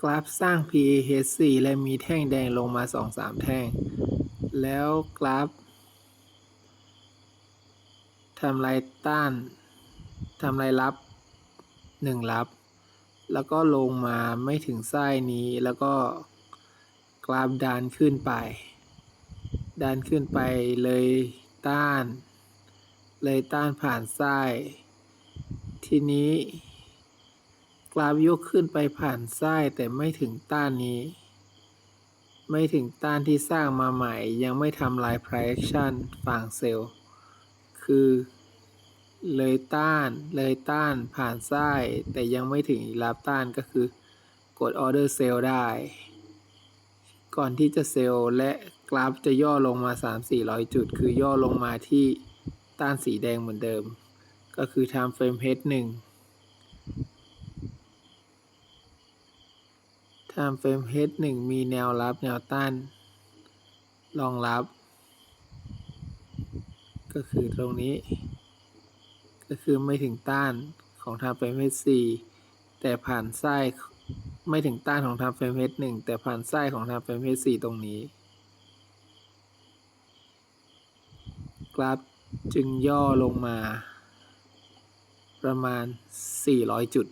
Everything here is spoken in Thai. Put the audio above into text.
กราฟสร้าง PAH4 และมีแท่งแดงลงมา 2-3 แท่ง แล้วกราฟทำลายต้านทำลายรับ 1 รับ แล้วก็ลงมาไม่ถึงไส้นี้แล้วก็กราฟดันขึ้นไป ดันขึ้นไปเลยต้าน เลยต้านผ่านไส้ทีนี้ กราฟยกขึ้นไปผ่านไส้แต่ไม่ถึงต้านนี้ ไม่ถึงต้านที่สร้างมาใหม่ ยังไม่ทำลาย price action ฝั่งเซลล์ คือ เลยต้าน เลยต้านผ่านไส้แต่ยังไม่ถึงรับต้านก็คือกด order sell ได้ ก่อนที่จะเซลล์และกราฟจะย่อลงมา 3-400 จุด คือย่อลงมาที่ต้านสีแดงเหมือนเดิม ก็คือ time frame H1 time frame H1 มีแนวรับแนวต้านรองรับ ก็คือตรงนี้ ก็คือไม่ถึงต้านของ time frame H4 แต่ผ่านไส้ไม่ถึงต้านของ time frame H1 แต่ผ่านไส้ของ time frame H4 ตรงนี้ กราฟจึงย่อลงมา ประมาณ 400 จุด